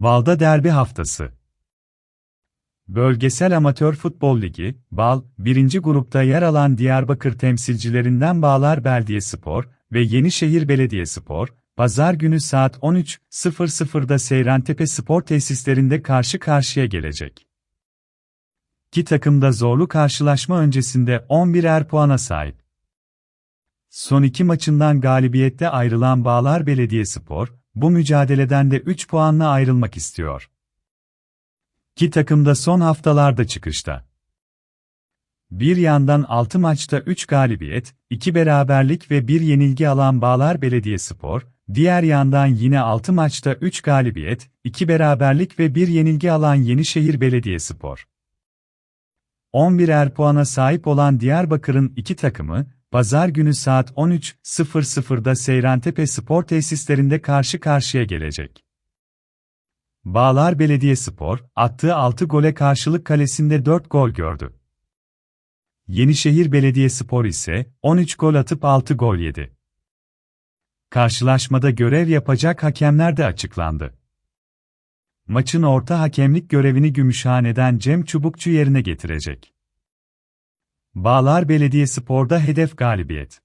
Valda Derbi Haftası Bölgesel Amatör Futbol Ligi, BAL, 1. grupta yer alan Diyarbakır temsilcilerinden Bağlar Belediyespor ve Yenişehir Belediyespor, Pazar günü saat 13.00'da Seyrantepe Spor Tesislerinde karşı karşıya gelecek. İki takım da zorlu karşılaşma öncesinde 11'er puana sahip. Son iki maçından galibiyette ayrılan Bağlar Belediyespor, bu mücadeleden de 3 puanla ayrılmak istiyor. İki takım da son haftalarda çıkışta. Bir yandan 6 maçta 3 galibiyet, 2 beraberlik ve 1 yenilgi alan Bağlar Belediyespor, diğer yandan yine 6 maçta 3 galibiyet, 2 beraberlik ve 1 yenilgi alan Yenişehir Belediyespor. 11'er puana sahip olan Diyarbakır'ın iki takımı, Pazar günü saat 13.00'da Seyrantepe Spor Tesislerinde karşı karşıya gelecek. Bağlar Belediyespor, attığı 6 gole karşılık kalesinde 4 gol gördü. Yenişehir Belediyespor ise 13 gol atıp 6 gol yedi. Karşılaşmada görev yapacak hakemler de açıklandı. Maçın orta hakemlik görevini Gümüşhane'den Cem Çubukçu yerine getirecek. Bağlar Belediyespor'da hedef galibiyet.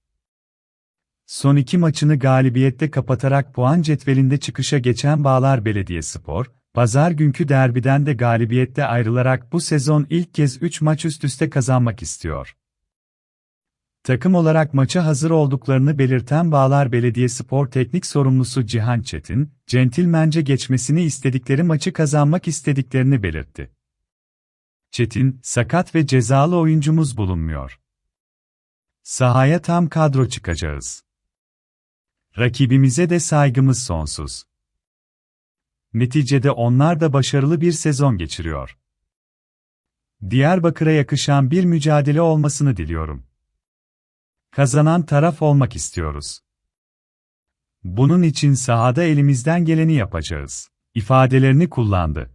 Son iki maçını galibiyette kapatarak puan cetvelinde çıkışa geçen Bağlar Belediyespor, pazar günkü derbiden de galibiyette ayrılarak bu sezon ilk kez 3 maç üst üste kazanmak istiyor. Takım olarak maça hazır olduklarını belirten Bağlar Belediyespor Teknik Sorumlusu Cihan Çetin, centilmence geçmesini istedikleri maçı kazanmak istediklerini belirtti. Çetin, sakat ve cezalı oyuncumuz bulunmuyor. Sahaya tam kadro çıkacağız. Rakibimize de saygımız sonsuz. Neticede onlar da başarılı bir sezon geçiriyor. Diyarbakır'a yakışan bir mücadele olmasını diliyorum. Kazanan taraf olmak istiyoruz. Bunun için sahada elimizden geleni yapacağız, ifadelerini kullandı.